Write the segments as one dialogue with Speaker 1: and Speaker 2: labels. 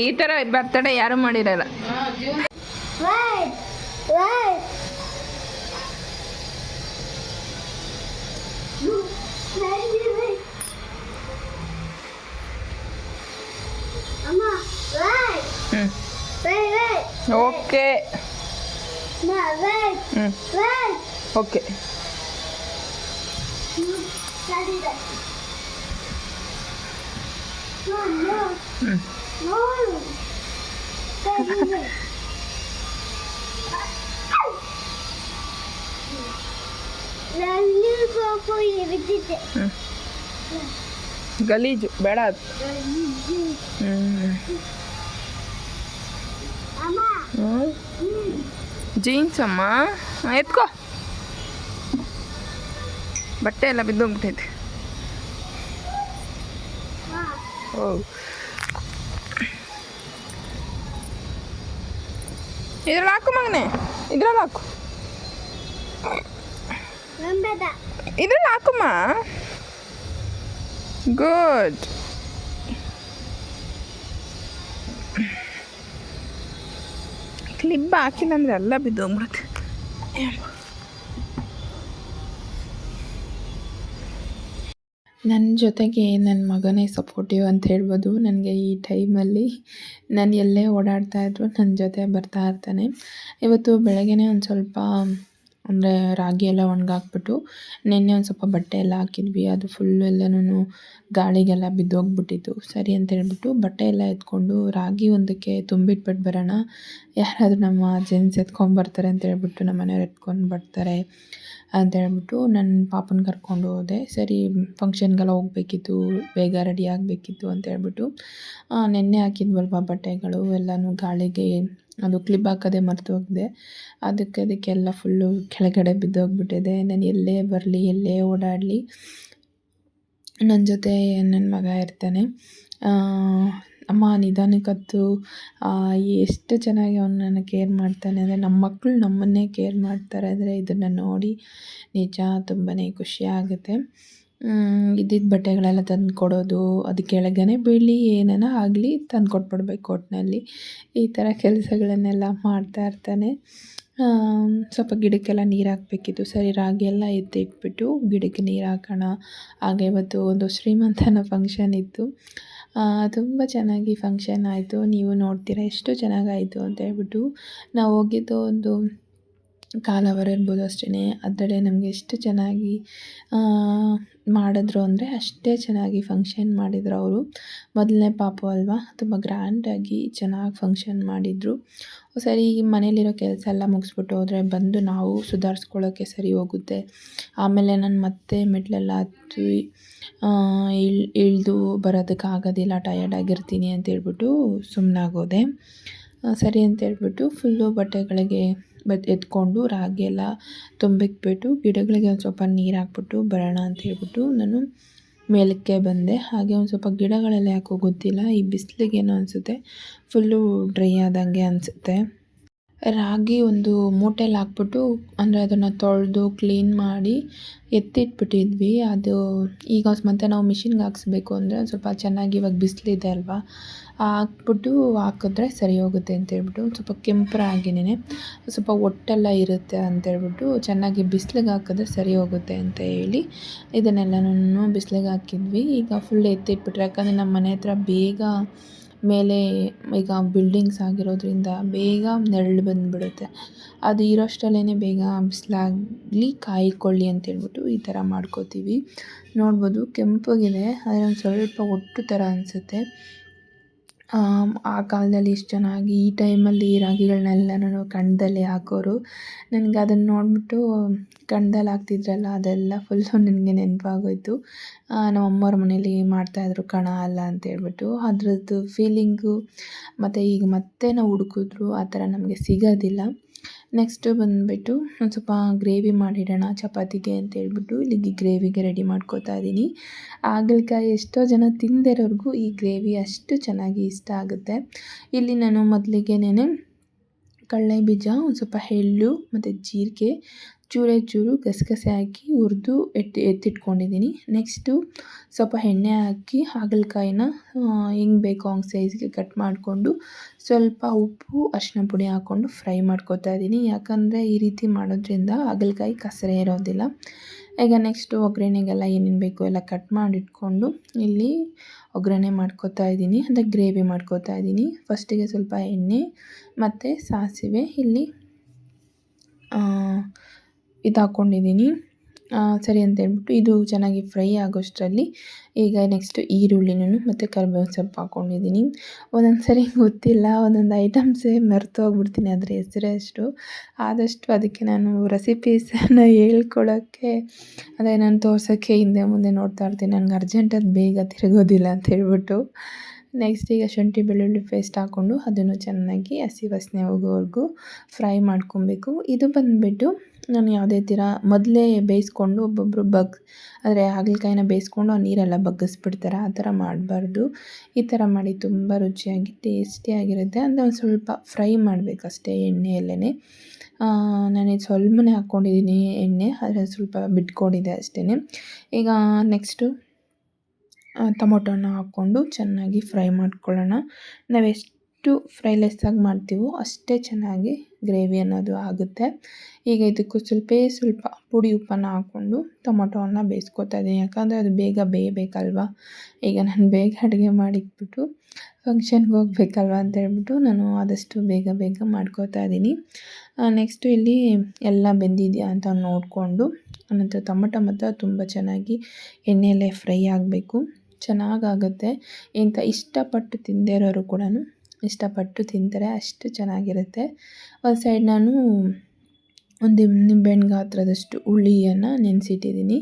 Speaker 1: ಈ ಥರ ಬರ್ತಡೇ ಯಾರು ಮಾಡಿರಲ್ಲ.
Speaker 2: June
Speaker 3: Right.
Speaker 1: ಗಲೀಜು ಬೇಡ ಅದು ಹ್ಞೂ
Speaker 3: ಅಮ್ಮ
Speaker 1: ಹ್ಞೂ ಜೀನ್ಸ್ ಅಮ್ಮ ಎತ್ಕೋ ಬಟ್ಟೆ ಎಲ್ಲ ಬಿದ್ದೋಗ್ಬಿಟ್ಟೈತೆ ಇದ್ರಲ್ಲಿ ಹಾಕು ಮಗನೆ. ಇದ್ರಲ್ಲಿ ಹಾಕು. ಇದ್ರಲ್ಲಿ ಹಾಕುಮ್ಮ. ಗುಡ್ ಕ್ಲಿಪ್ ಹಾಕಿಲ್ಲ ಅಂದ್ರೆ ಎಲ್ಲ ಬಿದ್ದೋಗ್ಬಿಡುತ್ತೆ. ನನ್ನ ಜೊತೆಗೆ ನನ್ನ ಮಗನೇ ಸಪೋರ್ಟಿವ್ ಅಂತ ಹೇಳ್ಬೋದು. ನನಗೆ ಈ ಟೈಮಲ್ಲಿ ನಾನು ಎಲ್ಲೇ ಓಡಾಡ್ತಾ ಇದ್ರು ನನ್ನ ಜೊತೆ ಬರ್ತಾ ಇರ್ತಾನೆ. ಇವತ್ತು ಬೆಳಗ್ಗೆನೇ ಒಂದು ಸ್ವಲ್ಪ ಅಂದರೆ ರಾಗಿ ಎಲ್ಲ ಒಣಗಾಕ್ಬಿಟ್ಟು, ನಿನ್ನೆ ಒಂದು ಸ್ವಲ್ಪ ಬಟ್ಟೆ ಎಲ್ಲ ಹಾಕಿದ್ವಿ. ಅದು ಫುಲ್ಲು ಎಲ್ಲನೂ ಗಾಳಿಗೆಲ್ಲ ಬಿದ್ದೋಗ್ಬಿಟ್ಟಿತ್ತು. ಸರಿ ಅಂತ ಹೇಳ್ಬಿಟ್ಟು ಬಟ್ಟೆ ಎಲ್ಲ ಎತ್ಕೊಂಡು ರಾಗಿ ಒಂದಕ್ಕೆ ತುಂಬಿಟ್ಬಿಟ್ಟು ಬರೋಣ. ಯಾರಾದರೂ ನಮ್ಮ ಜೆಂಟ್ಸ್ ಎತ್ಕೊಂಡ್ಬರ್ತಾರೆ ಅಂತ ಹೇಳ್ಬಿಟ್ಟು ನಮ್ಮ ಮನೆಯವ್ರು ಎತ್ಕೊಂಡು ಬರ್ತಾರೆ ಅಂತ ಹೇಳ್ಬಿಟ್ಟು ನನ್ನ ಪಾಪನ ಕರ್ಕೊಂಡು ಹೋದೆ. ಸರಿ ಫಂಕ್ಷನ್ಗೆಲ್ಲ ಹೋಗ್ಬೇಕಿತ್ತು, ಬೇಗ ರೆಡಿ ಆಗಬೇಕಿತ್ತು ಅಂತ ಹೇಳ್ಬಿಟ್ಟು ನೆನ್ನೆ ಹಾಕಿದ್ವಲ್ವ ಬಟ್ಟೆಗಳು, ಎಲ್ಲನೂ ಗಾಳಿಗೆ ಅದು ಕ್ಲಿಪ್ ಹಾಕೋದೇ ಮರೆತು ಹೋಗಿದೆ. ಅದಕ್ಕೆ ಅದಕ್ಕೆಲ್ಲ ಫುಲ್ಲು ಕೆಳಗಡೆ ಬಿದ್ದೋಗ್ಬಿಟ್ಟಿದೆ. ನಾನು ಎಲ್ಲೇ ಬರಲಿ, ಎಲ್ಲೇ ಓಡಾಡಲಿ ನನ್ನ ಜೊತೆ ನನ್ನ ಮಗ ಇರ್ತಾನೆ. ಅಮ್ಮ ನಿಧಾನಕ್ಕತ್ತು ಎಷ್ಟು ಚೆನ್ನಾಗಿ ಅವ್ನು ನನ್ನ ಕೇರ್ ಮಾಡ್ತಾನೆ ಅಂದರೆ ನಮ್ಮ ಮಕ್ಕಳು ನಮ್ಮನ್ನೇ ಕೇರ್ ಮಾಡ್ತಾರೆ ಅಂದರೆ ಇದನ್ನು ನೋಡಿ ನಿಜ ತುಂಬಾ ಖುಷಿ ಆಗುತ್ತೆ. ಇದ್ದಿದ್ದ ಬಟ್ಟೆಗಳೆಲ್ಲ ತಂದು ಕೊಡೋದು ಅದು ಕೆಳಗನೆ ಬೀಳಿ ಏನೇನೋ ಆಗಲಿ ತಂದು ಕೊಟ್ಬಿಡ್ಬೇಕು ಒಟ್ಟಿನಲ್ಲಿ ಈ ಥರ ಕೆಲಸಗಳನ್ನೆಲ್ಲ ಮಾಡ್ತಾ ಇರ್ತಾನೆ. ಸ್ವಲ್ಪ ಗಿಡಕ್ಕೆಲ್ಲ ನೀರು ಹಾಕ್ಬೇಕಿತ್ತು. ಸರಿ, ರಾಗಿ ಎಲ್ಲ ಎತ್ತಿಟ್ಬಿಟ್ಟು ಗಿಡಕ್ಕೆ ನೀರು ಹಾಕೋಣ. ಹಾಗೆ ಇವತ್ತು ಒಂದು ಶ್ರೀಮಂತನ ಫಂಕ್ಷನ್ ಇತ್ತು. ತುಂಬ ಚೆನ್ನಾಗಿ ಫಂಕ್ಷನ್ ಆಯಿತು. ನೀವು ನೋಡ್ತೀರಾ ಎಷ್ಟು ಚೆನ್ನಾಗಾಯಿತು ಅಂತ ಹೇಳ್ಬಿಟ್ಟು ನಾವು ಹೋಗಿದ್ದು ಒಂದು ಕಾಲ್ ಅವರ್ ಇರ್ಬೋದು ಅಷ್ಟೇ ಅದರಲ್ಲೇ ನಮಗೆ ಎಷ್ಟು ಚೆನ್ನಾಗಿ ಮಾಡಿದ್ರು ಅಂದರೆ ಅಷ್ಟೇ ಚೆನ್ನಾಗಿ ಫಂಕ್ಷನ್ ಮಾಡಿದ್ರು ಅವರು. ಮೊದಲನೇ ಪಾಪು ಅಲ್ವಾ? ತುಂಬ ಗ್ರ್ಯಾಂಡಾಗಿ ಚೆನ್ನಾಗಿ ಫಂಕ್ಷನ್ ಮಾಡಿದರು. ಸರಿ ಮನೇಲಿರೋ ಕೆಲಸ ಎಲ್ಲ ಮುಗಿಸ್ಬಿಟ್ಟು ಹೋದರೆ ಬಂದು ನಾವು ಸುಧಾರಿಸ್ಕೊಳ್ಳೋಕ್ಕೆ ಸರಿ ಹೋಗುತ್ತೆ. ಆಮೇಲೆ ನಾನು ಮತ್ತೆ ಮೆಟ್ಲೆಲ್ಲ ಹತ್ತಿ ಇಳ್, ಇಳಿದು ಬರೋದಕ್ಕೆ ಆಗೋದಿಲ್ಲ ಟಯರ್ಡ್ ಆಗಿರ್ತೀನಿ ಅಂತ ಹೇಳ್ಬಿಟ್ಟು ಸುಮ್ಮನಾಗೋದೆ ಸರಿ ಅಂತ ಹೇಳ್ಬಿಟ್ಟು ಫುಲ್ಲು ಬಟ್ಟೆಗಳಿಗೆ ಬತ್ ಎತ್ಕೊಂಡು ರಾಗಿ ಎಲ್ಲ ತುಂಬಿಕ್ಬಿಟ್ಟು ಗಿಡಗಳಿಗೆ ಒಂದು ಸ್ವಲ್ಪ ನೀರು ಹಾಕ್ಬಿಟ್ಟು ಬರೋಣ ಅಂತ ಹೇಳ್ಬಿಟ್ಟು ನಾನು ಮೇಲಕ್ಕೆ ಬಂದೆ. ಹಾಗೆ ಒಂದು ಸ್ವಲ್ಪ ಗಿಡಗಳೆಲ್ಲ ಯಾಕೋ ಗೊತ್ತಿಲ್ಲ, ಈ ಬಿಸಿಲಿಗೇನೋ ಅನಿಸುತ್ತೆ. ಫುಲ್ಲು ಡ್ರೈ ಆದಂಗೆ ಅನಿಸುತ್ತೆ. ರಾಗಿ ಒಂದು ಮೂಟೆಲಿ ಹಾಕ್ಬಿಟ್ಟು, ಅಂದರೆ ಅದನ್ನು ತೊಳೆದು ಕ್ಲೀನ್ ಮಾಡಿ ಎತ್ತಿಟ್ಬಿಟ್ಟಿದ್ವಿ. ಅದು ಈಗ ಮತ್ತೆ ನಾವು ಮಿಷಿನ್ಗೆ ಹಾಕ್ಸ್ಬೇಕು ಅಂದರೆ ಸ್ವಲ್ಪ ಚೆನ್ನಾಗಿ ಇವಾಗ ಬಿಸಿಲಿದೆ ಅಲ್ವಾ? ಹಾಕ್ಬಿಟ್ಟು ಹಾಕಿದ್ರೆ ಸರಿ ಹೋಗುತ್ತೆ ಅಂತೇಳ್ಬಿಟ್ಟು ಸ್ವಲ್ಪ ಕೆಂಪರಾಗಿನೇ ಸ್ವಲ್ಪ ಒಟ್ಟೆಲ್ಲ ಇರುತ್ತೆ ಅಂತೇಳ್ಬಿಟ್ಟು ಚೆನ್ನಾಗಿ ಬಿಸಿಲಿಗೆ ಹಾಕಿದ್ರೆ ಸರಿ ಹೋಗುತ್ತೆ ಅಂತ ಹೇಳಿ ಇದನ್ನೆಲ್ಲನೂ ಬಿಸಿಲಿಗೆ ಹಾಕಿದ್ವಿ. ಈಗ ಫುಲ್ ಎತ್ತಿಟ್ಬಿಟ್ರೆ, ಯಾಕಂದರೆ ನಮ್ಮ ಮನೆ ಹತ್ರ ಬೇಗ ಮೇಲೆ ಈಗ ಬಿಲ್ಡಿಂಗ್ಸ್ ಆಗಿರೋದ್ರಿಂದ ಬೇಗ ನೆರಳು ಬಂದುಬಿಡುತ್ತೆ. ಅದು ಇರೋಷ್ಟರಲ್ಲೇ ಬೇಗ ಬಿಸಿಲಾಗಲಿ ಕಾಯ್ಕೊಳ್ಳಿ ಅಂತೇಳ್ಬಿಟ್ಟು ಈ ಥರ ಮಾಡ್ಕೋತೀವಿ. ನೋಡ್ಬೋದು ಕೆಂಪಗಿದೆ, ಆದರೆ ಒಂದು ಸ್ವಲ್ಪ ಒಟ್ಟು ಥರ ಅನಿಸುತ್ತೆ. ಆ ಕಾಲದಲ್ಲಿ ಇಷ್ಟು ಚೆನ್ನಾಗಿ ಈ ಟೈಮಲ್ಲಿ ನಾನು ಕಣ್ಣದಲ್ಲಿ ಹಾಕೋರು. ನನಗೆ ಅದನ್ನು ನೋಡಿಬಿಟ್ಟು ಕಣ್ದಲ್ಲಿ ಹಾಕ್ತಿದ್ರಲ್ಲ, ಅದೆಲ್ಲ ಫುಲ್ಲು ನನಗೆ ನೆನಪಾಗೋಯ್ತು. ನಮ್ಮ ಅಮ್ಮವ್ರ ಮನೇಲಿ ಮಾಡ್ತಾಯಿದ್ರು ಕಣ ಅಲ್ಲ ಅಂತೇಳ್ಬಿಟ್ಟು ಅದ್ರದ್ದು ಫೀಲಿಂಗು ಮತ್ತು ಈಗ ಮತ್ತೆ ನಾವು ಹುಡುಕಿದ್ರು ಆ ಥರ ನಮಗೆ ಸಿಗೋದಿಲ್ಲ. ನೆಕ್ಸ್ಟು ಬಂದುಬಿಟ್ಟು ಒಂದು ಸ್ವಲ್ಪ ಗ್ರೇವಿ ಮಾಡಿಡೋಣ ಚಪಾತಿಗೆ ಅಂತ ಹೇಳ್ಬಿಟ್ಟು ಇಲ್ಲಿಗೆ ಗ್ರೇವಿಗೆ ರೆಡಿ ಮಾಡ್ಕೋತಾ ಇದ್ದೀನಿ ಹಾಗಲಕಾಯಿ ಎಷ್ಟೋ ಜನ ತಿಂದಿರೋರ್ಗೂ ಈ ಗ್ರೇವಿ ಅಷ್ಟು ಚೆನ್ನಾಗಿ ಇಷ್ಟ ಆಗುತ್ತೆ. ಇಲ್ಲಿ ನಾನು ಮೊದಲಿಗೆನೇ ಕಡಲೆ ಬೀಜ, ಒಂದು ಸ್ವಲ್ಪ ಎಳ್ಳು, ಮತ್ತು ಜೀರಿಗೆ ಚೂರೇ ಚೂರು ಗಸಗಸೆ ಹಾಕಿ ಹುರಿದು ಎತ್ತಿ, ಎತ್ತಿಟ್ಕೊಂಡಿದ್ದೀನಿ. ನೆಕ್ಸ್ಟು ಸ್ವಲ್ಪ ಎಣ್ಣೆ ಹಾಕಿ ಹಾಗಲಕಾಯಿನ ಹೆಂಗೆ ಬೇಕೋ ಹಂಗೆ ಸೈಜ್ಗೆ ಕಟ್ ಮಾಡಿಕೊಂಡು ಸ್ವಲ್ಪ ಉಪ್ಪು ಅರಿಶಿನ ಪುಡಿ ಹಾಕ್ಕೊಂಡು ಫ್ರೈ ಮಾಡ್ಕೊತಾ ಇದ್ದೀನಿ. ಯಾಕಂದರೆ ಈ ರೀತಿ ಮಾಡೋದ್ರಿಂದ ಹಾಗಲಕಾಯಿ ಕಸರೆ ಇರೋದಿಲ್ಲ. ಈಗ ನೆಕ್ಸ್ಟು ಒಗ್ಗರಣೆಗೆಲ್ಲ ಏನೇನು ಬೇಕು ಎಲ್ಲ ಕಟ್ ಮಾಡಿಟ್ಕೊಂಡು ಇಲ್ಲಿ ಒಗ್ಗರಣೆ ಮಾಡ್ಕೊತಾ ಇದ್ದೀನಿ. ಅಂದರೆ ಗ್ರೇವಿ ಮಾಡ್ಕೊತಾ ಇದ್ದೀನಿ. ಫಸ್ಟಿಗೆ ಸ್ವಲ್ಪ ಎಣ್ಣೆ ಮತ್ತು ಸಾಸಿವೆ. ಇಲ್ಲಿ ಇದು ಹಾಕ್ಕೊಂಡಿದ್ದೀನಿ ಸರಿ ಅಂತ ಹೇಳ್ಬಿಟ್ಟು ಇದು ಚೆನ್ನಾಗಿ ಫ್ರೈ ಆಗೋಷ್ಟರಲ್ಲಿ ಈಗ ನೆಕ್ಸ್ಟು ಈರುಳ್ಳಿನೂ ಮತ್ತು ಕರಿಬೇವು ಸೊಪ್ಪು ಹಾಕ್ಕೊಂಡಿದ್ದೀನಿ ಒಂದೊಂದು ಸರಿ ಗೊತ್ತಿಲ್ಲ, ಒಂದೊಂದು ಐಟಮ್ಸೇ ಮರ್ತೋಗ್ಬಿಡ್ತೀನಿ ಅದರ ಹೆಸರೇ ಅಷ್ಟು. ಆದಷ್ಟು ಅದಕ್ಕೆ ನಾನು ರೆಸಿಪೀಸನ್ನು ಹೇಳ್ಕೊಳ್ಳೋಕ್ಕೆ ಅದೇ ನಾನು ತೋರ್ಸೋಕ್ಕೆ ಹಿಂದೆ ಮುಂದೆ ನೋಡ್ತಾ ಇರ್ತೀನಿ. ನನಗೆ ಅರ್ಜೆಂಟ್ ಅದು ಬೇಗ ತಿರುಗೋದಿಲ್ಲ ಅಂತ ಹೇಳ್ಬಿಟ್ಟು. ನೆಕ್ಸ್ಟ್ ಈಗ ಶುಂಠಿ, ಬೆಳ್ಳುಳ್ಳಿ ಪೇಸ್ಟ್ ಹಾಕ್ಕೊಂಡು ಅದನ್ನು ಚೆನ್ನಾಗಿ ಹಸಿ ವಾಸನೆ ಹೋಗೋವರೆಗೂ ಫ್ರೈ ಮಾಡ್ಕೊಬೇಕು. ಇದು ಬಂದುಬಿಟ್ಟು ನಾನು ಯಾವುದೇ ಥರ ಮೊದಲೇ ಬೇಯಿಸ್ಕೊಂಡು ಒಬ್ಬೊಬ್ಬರು ಬಗ್ ಅಂದರೆ ಹಾಗಲಕಾಯಿನ ಬೇಯಿಸ್ಕೊಂಡು ಆ ನೀರೆಲ್ಲ ಬಗ್ಗಿಸ್ಬಿಡ್ತಾರೆ, ಆ ಥರ ಮಾಡಬಾರ್ದು. ಈ ಥರ ಮಾಡಿ ತುಂಬ ರುಚಿಯಾಗಿ ಟೇಸ್ಟಿಯಾಗಿರುತ್ತೆ ಅಂದರೆ ಒಂದು ಸ್ವಲ್ಪ ಫ್ರೈ ಮಾಡಬೇಕಷ್ಟೇ ಎಣ್ಣೆಯಲ್ಲೇ ನಾನು ಸ್ವಲ್ಪನೇ ಹಾಕ್ಕೊಂಡಿದ್ದೀನಿ ಎಣ್ಣೆ ಅದರ ಸ್ವಲ್ಪ ಬಿಟ್ಕೊಂಡಿದೆ ಅಷ್ಟೇ ಈಗ ನೆಕ್ಸ್ಟು ಟೊಮೊಟೊನ ಹಾಕ್ಕೊಂಡು ಚೆನ್ನಾಗಿ ಫ್ರೈ ಮಾಡ್ಕೊಳ್ಳೋಣ. ನಾವೆಷ್ಟು ಫ್ರೈಲೆಸ್ಸಾಗಿ ಮಾಡ್ತೀವೋ ಅಷ್ಟೇ ಚೆನ್ನಾಗಿ ಗ್ರೇವಿ ಅನ್ನೋದು ಆಗುತ್ತೆ. ಈಗ ಇದಕ್ಕೂ ಸ್ವಲ್ಪ ಸ್ವಲ್ಪ ಪುಡಿ ಉಪ್ಪನ್ನು ಹಾಕ್ಕೊಂಡು ಟೊಮೊಟೊವನ್ನು ಬೇಯಿಸ್ಕೊತಾ ಇದ್ದೀನಿ. ಯಾಕಂದರೆ ಅದು ಬೇಗ ಬೇಯಬೇಕಲ್ವ? ಈಗ ನಾನು ಬೇಗ ಅಡುಗೆ ಮಾಡಿಟ್ಬಿಟ್ಟು ಫಂಕ್ಷನ್ಗೆ ಹೋಗ್ಬೇಕಲ್ವ ಅಂತ ಹೇಳ್ಬಿಟ್ಟು ನಾನು ಆದಷ್ಟು ಬೇಗ ಬೇಗ ಮಾಡ್ಕೋತಾ ಇದ್ದೀನಿ. ನೆಕ್ಸ್ಟು ಇಲ್ಲಿ ಎಲ್ಲ ಬೆಂದಿದೆಯಾ ಅಂತ ನೋಡಿಕೊಂಡು, ಆನಂತರ ಟೊಮೊಟೊ ಮಾತ್ರ ತುಂಬ ಚೆನ್ನಾಗಿ ಎಣ್ಣೆಯಲ್ಲೇ ಫ್ರೈ ಆಗಬೇಕು. ಚೆನ್ನಾಗಾಗುತ್ತೆ. ಇಂಥ ಇಷ್ಟಪಟ್ಟು ತಿಂದೇ ಇರೋರು ಕೂಡ ಇಷ್ಟಪಟ್ಟು ತಿಂತಾರೆ, ಅಷ್ಟು ಚೆನ್ನಾಗಿರುತ್ತೆ. ಒಂದು ಸೈಡ್ ನಾನು ಒಂದು ನಿಂಬೆಹಣ್ಣು ಗಾತ್ರದಷ್ಟು ಹುಳಿಯನ್ನು ನೆನೆಸಿಟ್ಟಿದ್ದೀನಿ.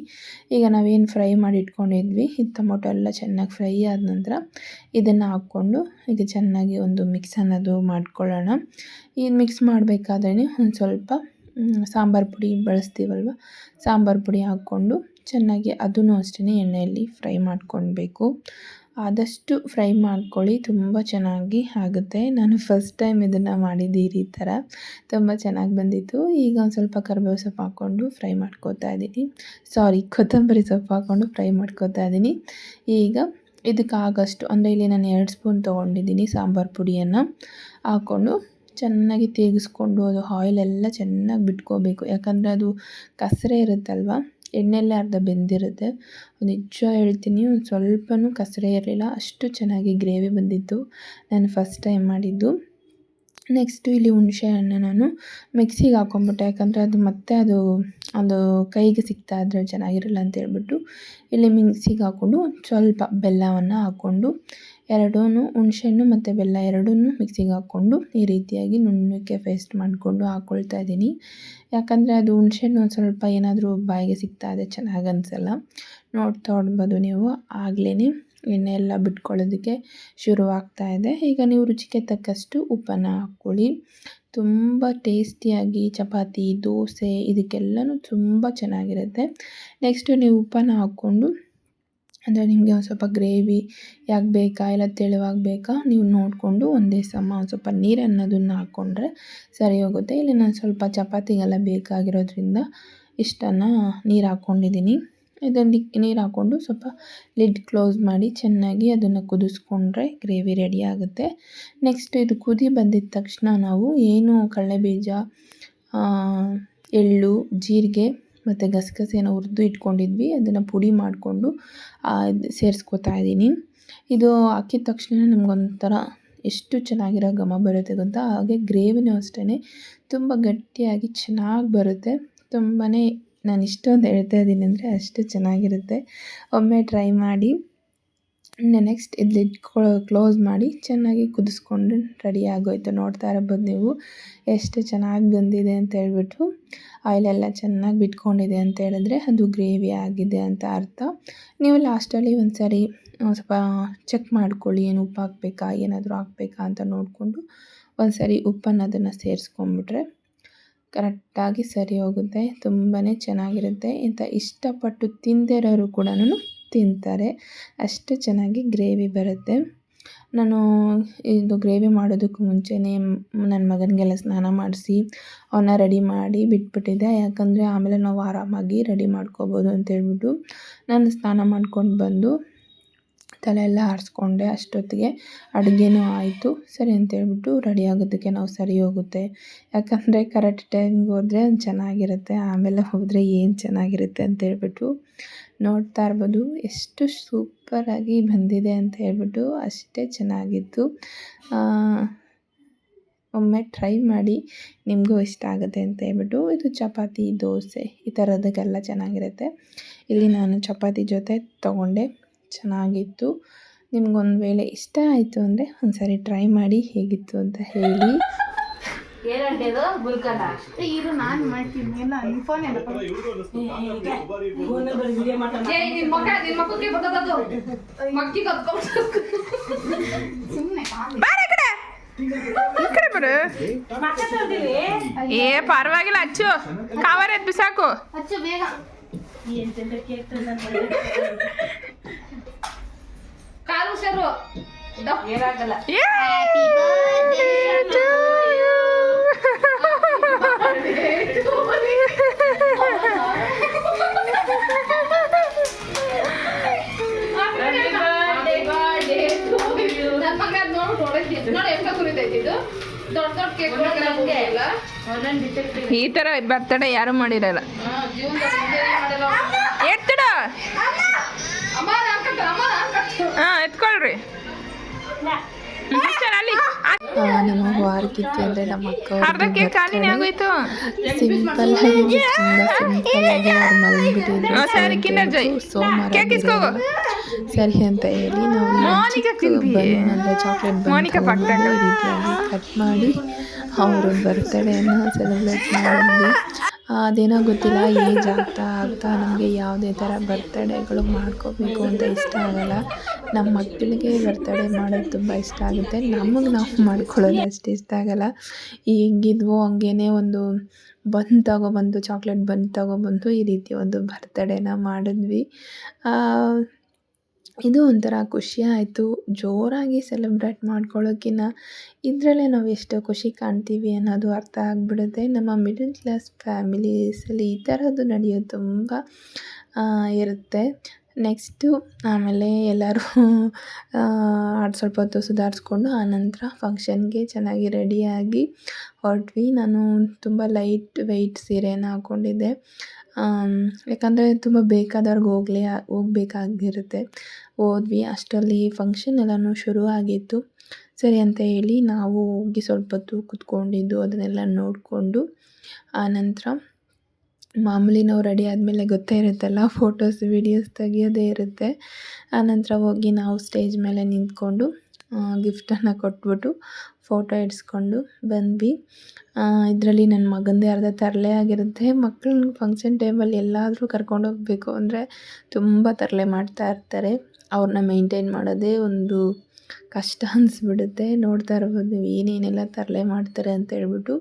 Speaker 1: ಈಗ ನಾವೇನು ಫ್ರೈ ಮಾಡಿ ಇಟ್ಕೊಂಡಿದ್ವಿ ಈ ಟೊಮೊಟೊ ಎಲ್ಲ ಚೆನ್ನಾಗಿ ಫ್ರೈ ಆದ ನಂತರ ಇದನ್ನು ಹಾಕ್ಕೊಂಡು ಈಗ ಚೆನ್ನಾಗಿ ಒಂದು ಮಿಕ್ಸ್ ಅನ್ನೋದು ಮಾಡ್ಕೊಳ್ಳೋಣ. ಈ ಮಿಕ್ಸ್ ಮಾಡಬೇಕಾದ್ರೆ ಒಂದು ಸ್ವಲ್ಪ ಸಾಂಬಾರು ಪುಡಿ ಬಳಸ್ತೀವಲ್ವ, ಸಾಂಬಾರು ಪುಡಿ ಹಾಕ್ಕೊಂಡು ಚೆನ್ನಾಗಿ ಅದೂ ಅಷ್ಟೇ ಎಣ್ಣೆಯಲ್ಲಿ ಫ್ರೈ ಮಾಡ್ಕೊಳ್ಬೇಕು. ಆದಷ್ಟು ಫ್ರೈ ಮಾಡ್ಕೊಳ್ಳಿ, ತುಂಬ ಚೆನ್ನಾಗಿ ಆಗುತ್ತೆ. ನಾನು ಫಸ್ಟ್ ಟೈಮ್ ಇದನ್ನು ಮಾಡಿದ್ದೀರಿ ಈ ಥರ. ತುಂಬ ಚೆನ್ನಾಗಿ ಬಂದಿತ್ತು. ಈಗ ಒಂದು ಸ್ವಲ್ಪ ಕರಿಬೇವು ಸೊಪ್ಪು ಹಾಕ್ಕೊಂಡು ಫ್ರೈ ಮಾಡ್ಕೋತಾ ಇದ್ದೀನಿ. ಸಾರಿ ಕೊತ್ತಂಬರಿ ಸೊಪ್ಪು ಹಾಕ್ಕೊಂಡು ಫ್ರೈ ಮಾಡ್ಕೋತಾ ಇದ್ದೀನಿ. ಈಗ ಇದಕ್ಕಾಗಷ್ಟು ಅಂದರೆ ಇಲ್ಲಿ ನಾನು ಎರಡು ಸ್ಪೂನ್ ತೊಗೊಂಡಿದ್ದೀನಿ ಸಾಂಬಾರು ಪುಡಿಯನ್ನು. ಹಾಕ್ಕೊಂಡು ಚೆನ್ನಾಗಿ ತಿರುಗಿಸ್ಕೊಂಡು ಅದು ಆಯಿಲೆಲ್ಲ ಚೆನ್ನಾಗಿ ಬಿಟ್ಕೋಬೇಕು ಯಾಕಂದರೆ ಅದು ಕಸರೆ ಇರುತ್ತಲ್ವ? ಎಣ್ಣೆಯಲ್ಲೇ ಅರ್ಧ ಬೆಂದಿರುತ್ತೆ. ನಿಜ ಹೇಳ್ತೀನಿ, ಒಂದು ಸ್ವಲ್ಪನೂ ಕಸರೆ ಇರಲಿಲ್ಲ, ಅಷ್ಟು ಚೆನ್ನಾಗಿ ಗ್ರೇವಿ ಬಂದಿತ್ತು ನಾನು ಫಸ್ಟ್ ಟೈಮ್ ಮಾಡಿದ್ದು. ನೆಕ್ಸ್ಟು ಇಲ್ಲಿ ಹುಣಸೆ ಹಣ್ಣು ನಾನು ಮಿಕ್ಸಿಗೆ ಹಾಕೊಂಬಿಟ್ಟೆ, ಯಾಕಂದರೆ ಅದು ಮತ್ತೆ ಅದು ಅದು ಕೈಗೆ ಸಿಗ್ತಾ ಇದ್ರೆ ಚೆನ್ನಾಗಿರಲ್ಲ ಅಂತ ಹೇಳ್ಬಿಟ್ಟು, ಇಲ್ಲಿ ಮಿಕ್ಸಿಗೆ ಹಾಕ್ಕೊಂಡು ಸ್ವಲ್ಪ ಬೆಲ್ಲವನ್ನು ಹಾಕ್ಕೊಂಡು ಎರಡೂ ಹುಣಸೆಹಣ್ಣು ಮತ್ತು ಬೆಲ್ಲ ಎರಡೂ ಮಿಕ್ಸಿಗೆ ಹಾಕ್ಕೊಂಡು ಈ ರೀತಿಯಾಗಿ ನುಣ್ಣಕ್ಕೆ ಪೇಸ್ಟ್ ಮಾಡಿಕೊಂಡು ಹಾಕ್ಕೊಳ್ತಾ ಇದ್ದೀನಿ. ಯಾಕಂದರೆ ಅದು ಹುಣಸೆಹಣ್ಣು ಒಂದು ಸ್ವಲ್ಪ ಏನಾದರೂ ಬಾಯಿಗೆ ಸಿಗ್ತಾ ಇದೆ, ಚೆನ್ನಾಗಿ ಅನಿಸಲ್ಲ. ನೋಡ್ತಾ ಹೊಡ್ಬೋದು ನೀವು. ಆಗಲೇ ಎಣ್ಣೆ ಎಲ್ಲ ಬಿಟ್ಕೊಳ್ಳೋದಕ್ಕೆ ಶುರುವಾಗ್ತಾ ಇದೆ. ಈಗ ನೀವು ರುಚಿಗೆ ತಕ್ಕಷ್ಟು ಉಪ್ಪನ್ನು ಹಾಕ್ಕೊಳ್ಳಿ. ತುಂಬ ಟೇಸ್ಟಿಯಾಗಿ ಚಪಾತಿ, ದೋಸೆ ಇದಕ್ಕೆಲ್ಲನೂ ತುಂಬ ಚೆನ್ನಾಗಿರುತ್ತೆ. ನೆಕ್ಸ್ಟು ನೀವು ಉಪ್ಪನ್ನು ಹಾಕ್ಕೊಂಡು ಅಂದರೆ ನಿಮಗೆ ಒಂದು ಸ್ವಲ್ಪ ಗ್ರೇವಿ ಯಾಕೆ ಬೇಕಾ ಇಲ್ಲ ತೆಳುವಾಗಿ ಬೇಕಾ ನೀವು ನೋಡಿಕೊಂಡು ಒಂದೇ ಸಮ ಒಂದು ಸ್ವಲ್ಪ ನೀರು ಅನ್ನೋದನ್ನು ಹಾಕ್ಕೊಂಡ್ರೆ ಸರಿ ಹೋಗುತ್ತೆ. ಇಲ್ಲಿ ನಾನು ಸ್ವಲ್ಪ ಚಪಾತಿಗೆಲ್ಲ ಬೇಕಾಗಿರೋದ್ರಿಂದ ಇಷ್ಟನ್ನು ನೀರು ಹಾಕ್ಕೊಂಡಿದ್ದೀನಿ ಇದನ್ನು ನೀರು ಹಾಕ್ಕೊಂಡು ಸ್ವಲ್ಪ ಲಿಡ್ ಕ್ಲೋಸ್ ಮಾಡಿ ಚೆನ್ನಾಗಿ ಅದನ್ನು ಕುದಿಸ್ಕೊಂಡ್ರೆ ಗ್ರೇವಿ ರೆಡಿ ಆಗುತ್ತೆ. ನೆಕ್ಸ್ಟ್ ಇದು ಕುದಿ ಬಂದಿದ ತಕ್ಷಣ ನಾವು ಏನು ಕಡಲೆಬೀಜ ಎಳ್ಳು, ಜೀರಿಗೆ ಮತ್ತು ಗಸಗಸೆನ ಹುರಿದು ಇಟ್ಕೊಂಡಿದ್ವಿ. ಅದನ್ನು ಪುಡಿ ಮಾಡಿಕೊಂಡು ಸೇರಿಸ್ಕೊತಾ ಇದ್ದೀನಿ. ಇದು ಹಾಕಿದ ತಕ್ಷಣ ನಮಗೊಂಥರ ಎಷ್ಟು ಚೆನ್ನಾಗಿರೋ ಘಮ ಬರುತ್ತೆ ಗೊತ್ತಾ? ಹಾಗೆ ಗ್ರೇವಿನೂ ಅಷ್ಟೇ ತುಂಬ ಗಟ್ಟಿಯಾಗಿ ಚೆನ್ನಾಗಿ ಬರುತ್ತೆ. ತುಂಬಾ ನಾನು ಇಷ್ಟೊಂದು ಹೇಳ್ತಾ ಇದ್ದೀನಿ ಅಂದರೆ ಅಷ್ಟು ಚೆನ್ನಾಗಿರುತ್ತೆ. ಒಮ್ಮೆ ಟ್ರೈ ಮಾಡಿ. ನೆಕ್ಸ್ಟ್ ಇದು ಕ್ಲೋಸ್ ಮಾಡಿ ಚೆನ್ನಾಗಿ ಕುದಿಸ್ಕೊಂಡು ರೆಡಿ ಆಗೋಯ್ತು. ನೋಡ್ತಾ ಇರಬೋದು ನೀವು ಎಷ್ಟು ಚೆನ್ನಾಗಿ ಬಂದಿದೆ ಅಂತ ಹೇಳ್ಬಿಟ್ಟು ಆಯಿಲೆಲ್ಲ ಚೆನ್ನಾಗಿ ಬಿಟ್ಕೊಂಡಿದೆ ಅಂತ ಹೇಳಿದ್ರೆ ಅದು ಗ್ರೇವಿ ಆಗಿದೆ ಅಂತ ಅರ್ಥ. ನೀವು ಲಾಸ್ಟಲ್ಲಿ ಒಂದು ಸಾರಿ ಸ್ವಲ್ಪ ಚೆಕ್ ಮಾಡ್ಕೊಳ್ಳಿ ಏನು ಉಪ್ಪು ಹಾಕ್ಬೇಕಾ, ಏನಾದರೂ ಹಾಕ್ಬೇಕಾ ಅಂತ ನೋಡಿಕೊಂಡು ಒಂದು ಸಾರಿ ಉಪ್ಪನ್ನು ಅದನ್ನು ಸೇರಿಸ್ಕೊಂಬಿಟ್ರೆ ಕರೆಕ್ಟಾಗಿ ಸರಿ ಹೋಗುತ್ತೆ. ತುಂಬಾ ಚೆನ್ನಾಗಿರುತ್ತೆ. ಇಂಥ ಇಷ್ಟಪಟ್ಟು ತಿಂದಿರೋರು ಕೂಡ ತಿಂತಾರೆ. ಅಷ್ಟು ಚೆನ್ನಾಗಿ ಗ್ರೇವಿ ಬರುತ್ತೆ. ನಾನು ಇದು ಗ್ರೇವಿ ಮಾಡೋದಕ್ಕೂ ಮುಂಚೆನೇ ನನ್ನ ಮಗನಿಗೆಲ್ಲ ಸ್ನಾನ ಮಾಡಿಸಿ ಅವನ್ನ ರೆಡಿ ಮಾಡಿ ಬಿಟ್ಬಿಟ್ಟಿದ್ದೆ. ಯಾಕಂದರೆ ಆಮೇಲೆ ನಾವು ಆರಾಮಾಗಿ ರೆಡಿ ಮಾಡ್ಕೊಬೋದು ಅಂತೇಳ್ಬಿಟ್ಟು ನಾನು ಸ್ನಾನ ಮಾಡ್ಕೊಂಡು ಬಂದು ತಲೆ ಎಲ್ಲ ಆರಿಸ್ಕೊಂಡೆ. ಅಷ್ಟೊತ್ತಿಗೆ ಅಡುಗೆನೂ ಆಯಿತು. ಸರಿ ಅಂತೇಳ್ಬಿಟ್ಟು ರೆಡಿ ಆಗೋದಕ್ಕೆ ನಾವು ಸರಿ ಹೋಗುತ್ತೆ. ಯಾಕಂದರೆ ಕರೆಕ್ಟ್ ಟೈಮ್ಗೆ ಹೋದರೆ ಚೆನ್ನಾಗಿರುತ್ತೆ. ಆಮೇಲೆ ಹೋದರೆ ಏನು ಚೆನ್ನಾಗಿರುತ್ತೆ ಅಂತೇಳ್ಬಿಟ್ಟು ನೋಡ್ತಾ ಇರ್ಬೋದು. ಎಷ್ಟು ಸೂಪರಾಗಿ ಬಂದಿದೆ ಅಂತ ಹೇಳ್ಬಿಟ್ಟು ಅಷ್ಟೇ ಚೆನ್ನಾಗಿತ್ತು. ಒಮ್ಮೆ ಟ್ರೈ ಮಾಡಿ ನಿಮಗೂ ಇಷ್ಟ ಆಗುತ್ತೆ ಅಂತ ಹೇಳ್ಬಿಟ್ಟು ಇದು ಚಪಾತಿ, ದೋಸೆ ಈ ಥರದಕ್ಕೆಲ್ಲ ಚೆನ್ನಾಗಿರುತ್ತೆ. ಇಲ್ಲಿ ನಾನು ಚಪಾತಿ ಜೊತೆ ತೊಗೊಂಡೆ. ಚೆನ್ನಾಗಿತ್ತು. ನಿಮ್ಗೊಂದು ವೇಳೆ ಇಷ್ಟ ಆಯಿತು ಅಂದರೆ ಒಂದು ಸಾರಿ ಟ್ರೈ ಮಾಡಿ ಹೇಗಿತ್ತು ಅಂತ ಹೇಳಿ.
Speaker 2: ಇರು ನಾನು ಮಾಡ್ತೀನಿ. ಎಲ್ಲ ಫೋನ್
Speaker 4: ಏ ನಿನ್ ಮಕ್ಕ ನಿನ್ ಮಕ್ಕಕ್ಕೆ ಬರ್ತದದು. ಮಕ್ಕಿ ಕತ್ಕೊಂಡು
Speaker 2: ಸುಮ್ಮನೆ
Speaker 1: ಈ ಕಡೆ. ಬರು. ಏ ಪರವಾಗಿಲ್ಲ ಅಚ್ಚು. ಕವರ್ ಎದ್ದು ಬಿಸಾಕು
Speaker 4: ಬೇಗ. ಕಾಲು ಸರು ಏನಾಗಲ್ಲ
Speaker 1: ಈ ತರ ಬರ್ತಡ ಯಾರು ಮಾಡಿರಲ್ಲ. ಎತ್ತಡ. ಹಾಂ ಎತ್ಕೊಳ್ರಿ. ನಮ್ಮ ವಾರಕ್ಕಿತ್ತು ಅಂದರೆ ನಮ್ಮ ಅಕ್ಕ ಸಿಂಪಲ್ ಆಗಿ ಸಿಂಪಲ್ ಆಗಿ ಅವ್ರು ಮಲಗಿಬಿಟ್ಟಿದ್ರು ಸರಿ. ಸೋಮವಾರ ಅಂತ ಹೇಳಿ ನಾವು. ಅಂದರೆ ಚಾಕ್ಲೇಟ್ ರೀತಿಯಾಗಿ ಕಟ್ ಮಾಡಿ ಅವರು ಬರ್ತ್ಡೇನ ಸೆಲೆಬ್ರೇಟ್ ಮಾಡಿದ್ವಿ ಅದೇನೋ ಗೊತ್ತಿಲ್ಲ, ಏಜ್ ಆಗ್ತಾ ಆಗ್ತಾ ನಮಗೆ ಯಾವುದೇ ಥರ ಬರ್ತಡೇಗಳು ಮಾಡ್ಕೋಬೇಕು ಅಂತ ಇಷ್ಟ ಆಗಲ್ಲ. ನಮ್ಮ ಮಕ್ಕಳಿಗೆ ಬರ್ತಡೇ ಮಾಡೋದು ತುಂಬ ಇಷ್ಟ ಆಗುತ್ತೆ. ನಮಗೆ ನಾವು ಮಾಡ್ಕೊಳ್ಳೋದು ಅಷ್ಟು ಇಷ್ಟ ಆಗಲ್ಲ. ಈ ಹೆಂಗಿದ್ವೋ ಹಂಗೇ ಒಂದು ಬನ್ ತಗೊಬಂದು ಚಾಕ್ಲೇಟ್ ಬನ್ ತಗೊಬಂದು ಈ ರೀತಿ ಒಂದು ಬರ್ತಡೇನ ಮಾಡಿದ್ವಿ. ಇದು ಒಂಥರ ಖುಷಿ ಆಯಿತು. ಜೋರಾಗಿ ಸೆಲೆಬ್ರೇಟ್ ಮಾಡ್ಕೊಳ್ಳೋಕ್ಕಿಂತ ಇದರಲ್ಲೇ ನಾವು ಎಷ್ಟು ಖುಷಿ ಕಾಣ್ತೀವಿ ಅನ್ನೋದು ಅರ್ಥ ಆಗಿಬಿಡುತ್ತೆ. ನಮ್ಮ ಮಿಡಲ್ ಕ್ಲಾಸ್ ಫ್ಯಾಮಿಲೀಸಲ್ಲಿ ಈ ಥರದ್ದು ನಡೆಯೋದು ತುಂಬ ಇರುತ್ತೆ. ನೆಕ್ಸ್ಟು ಆಮೇಲೆ ಎಲ್ಲರೂ ಸ್ವಲ್ಪ ಹೊತ್ತು ಸುಧಾರಿಸ್ಕೊಂಡು ಆನಂತರ ಫಂಕ್ಷನ್ಗೆ ಚೆನ್ನಾಗಿ ರೆಡಿಯಾಗಿ ಹೊರಟ್ವಿ. ನಾನು ತುಂಬ ಲೈಟ್ ವೆಯ್ಟ್ ಸೀರೆಯನ್ನು ಹಾಕ್ಕೊಂಡಿದ್ದೆ ಯಾಕಂದರೆ ತುಂಬ ಬೇಕಾದವ್ರಿಗೆ ಹೋಗ್ಲಿ ಹೋಗ್ಬೇಕಾಗಿರುತ್ತೆ. ಹೋದ್ವಿ, ಅಷ್ಟರಲ್ಲಿ ಫಂಕ್ಷನ್ ಎಲ್ಲನೂ ಶುರು ಆಗಿತ್ತು. ಸರಿ ಅಂತ ಹೇಳಿ ನಾವು ಹೋಗಿ ಸ್ವಲ್ಪ ಹೊತ್ತು ಕುತ್ಕೊಂಡಿದ್ದು, ಅದನ್ನೆಲ್ಲ ನೋಡಿಕೊಂಡು. ಆನಂತರ ಮಾಮೂಲಿ ನಾವು ರೆಡಿ ಆದಮೇಲೆ ಗೊತ್ತೇ ಇರುತ್ತಲ್ಲ ಫೋಟೋಸ್ ವೀಡಿಯೋಸ್ ತೆಗಿಯೋದೇ ಇರುತ್ತೆ. ಆನಂತರ ಹೋಗಿ ನಾವು ಸ್ಟೇಜ್ ಮೇಲೆ ನಿಂತ್ಕೊಂಡು ಗಿಫ್ಟನ್ನು ಕೊಟ್ಬಿಟ್ಟು ಫೋಟೋ ಇಡಿಸ್ಕೊಂಡು ಬಂದ್ವಿ. ಇದರಲ್ಲಿ ನನ್ನ ಮಗಂದೇ ಅರ್ಧ ತರಲೆ ಆಗಿರುತ್ತೆ. ಮಕ್ಕಳನ್ನ ಫಂಕ್ಷನ್ ಟೈಮಲ್ಲಿ ಎಲ್ಲಾದರೂ ಕರ್ಕೊಂಡೋಗಬೇಕು ಅಂದರೆ ತುಂಬ ತರಲೆ ಮಾಡ್ತಾ ಇರ್ತಾರೆ. ಅವ್ರನ್ನ ಮೇಂಟೈನ್ ಮಾಡೋದೇ ಒಂದು ಕಷ್ಟ ಅನಿಸ್ಬಿಡುತ್ತೆ. ನೋಡ್ತಾ ಇರ್ಬೋದು, ಏನೇನೆಲ್ಲ ತರಲೆ ಮಾಡ್ತಾರೆ ಅಂತ ಹೇಳ್ಬಿಟ್ಟು.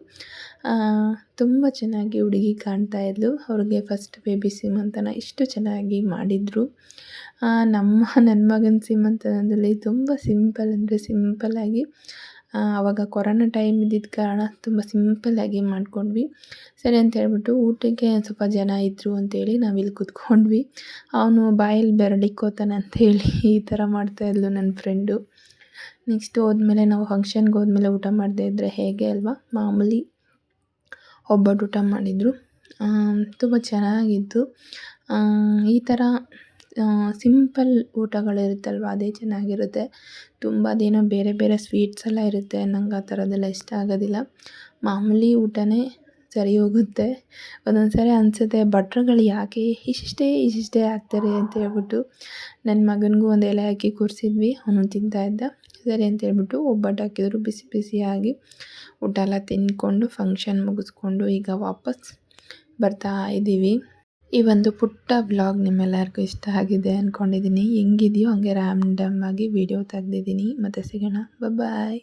Speaker 1: ತುಂಬ ಚೆನ್ನಾಗಿ ಹುಡುಗಿ ಕಾಣ್ತಾ ಇದ್ಲು. ಅವ್ರಿಗೆ ಫಸ್ಟ್ ಬೇಬಿ ಸೀಮಂತನ ಇಷ್ಟು ಚೆನ್ನಾಗಿ ಮಾಡಿದರು. ನಮ್ಮ ನನ್ನ ಮಗನ ಸೀಮಂತನದಲ್ಲಿ ತುಂಬ ಸಿಂಪಲ್ ಅಂದರೆ ಸಿಂಪಲ್ಲಾಗಿ ಆವಾಗ ಕೊರೋನಾ ಟೈಮ್ ಇದ್ದಿದ್ದ ಕಾರಣ ತುಂಬ ಸಿಂಪಲ್ಲಾಗಿ ಮಾಡ್ಕೊಂಡ್ವಿ. ಸರಿ ಅಂತ ಹೇಳ್ಬಿಟ್ಟು ಊಟಕ್ಕೆ ಸ್ವಲ್ಪ ಜನ ಇದ್ದರು ಅಂತೇಳಿ ನಾವಿಲ್ಲಿ ಕೂತ್ಕೊಂಡ್ವಿ. ಅವನು ಬಾಯಲ್ಲಿ ಬೆರಳಿಕ್ಕೋತಾನೆ ಅಂಥೇಳಿ ಈ ಥರ ಮಾಡ್ತಾಯಿದ್ಲು ನನ್ನ ಫ್ರೆಂಡು ನೆಕ್ಸ್ಟ್ ಹೋದ್ಮೇಲೆ ನಾವು ಫಂಕ್ಷನ್ಗೆ ಹೋದ್ಮೇಲೆ ಊಟ ಮಾಡದೇ ಇದ್ದರೆ ಹೇಗೆ ಅಲ್ವಾ? ಮಾಮೂಲಿ ಒಬ್ಬಟ್ಟು ಊಟ ಮಾಡಿದರು. ತುಂಬ ಚೆನ್ನಾಗಿತ್ತು. ಈ ಥರ ಸಿಂಪಲ್ ಊಟಗಳಿರುತ್ತಲ್ವ? ಅದೇ ಚೆನ್ನಾಗಿರುತ್ತೆ. ತುಂಬ ಅದೇನೋ ಬೇರೆ ಬೇರೆ ಸ್ವೀಟ್ಸ್ ಎಲ್ಲ ಇರುತ್ತೆ. ನಂಗೆ ಆ ಥರದ್ದೆಲ್ಲ ಇಷ್ಟ ಆಗೋದಿಲ್ಲ. ಮಾಮೂಲಿ ಊಟನೇ ಸರಿ ಹೋಗುತ್ತೆ. ಒಂದೊಂದು ಸಾರಿ ಅನಿಸುತ್ತೆ, ಭಟ್ರುಗಳು ಯಾಕೆ ಇಷ್ಟಿಷ್ಟೇ ಇಷ್ಟಿಷ್ಟೇ ಹಾಕ್ತಾರೆ ಅಂತ ಹೇಳ್ಬಿಟ್ಟು ನನ್ನ ಮಗನಿಗೂ ಒಂದು ಎಲೆ ಹಾಕಿ ಕೂರಿಸಿದ್ವಿ. ಅವನು ತಿಂತಾಯಿದ್ದ ಸರಿ ಅಂತ ಹೇಳ್ಬಿಟ್ಟು ಒಬ್ಬಟ್ಟು ಹಾಕಿದ್ರು. ಬಿಸಿ ಬಿಸಿಯಾಗಿ ಊಟ ಎಲ್ಲ ತಿಂದ್ಕೊಂಡು ಫಂಕ್ಷನ್ ಮುಗಿಸ್ಕೊಂಡು ಈಗ ವಾಪಸ್ ಬರ್ತಾ ಇದ್ದೀವಿ ಈ ಒಂದು ಪುಟ್ಟ ವ್ಲಾಗ್ ನಿಮ್ಮೆಲ್ಲರಿಗೂ ಇಷ್ಟ ಆಗಿದೆ ಅಂದ್ಕೊಂಡಿದ್ದೀನಿ ಹೆಂಗಿದೆಯೋ ಹಂಗೆ ರ್ಯಾಂಡಮ್ ಆಗಿ ವಿಡಿಯೋ ತೆಗ್ದಿದ್ದೀನಿ. ಮತ್ತೆ ಸಿಗೋಣ. ಬಾಯ್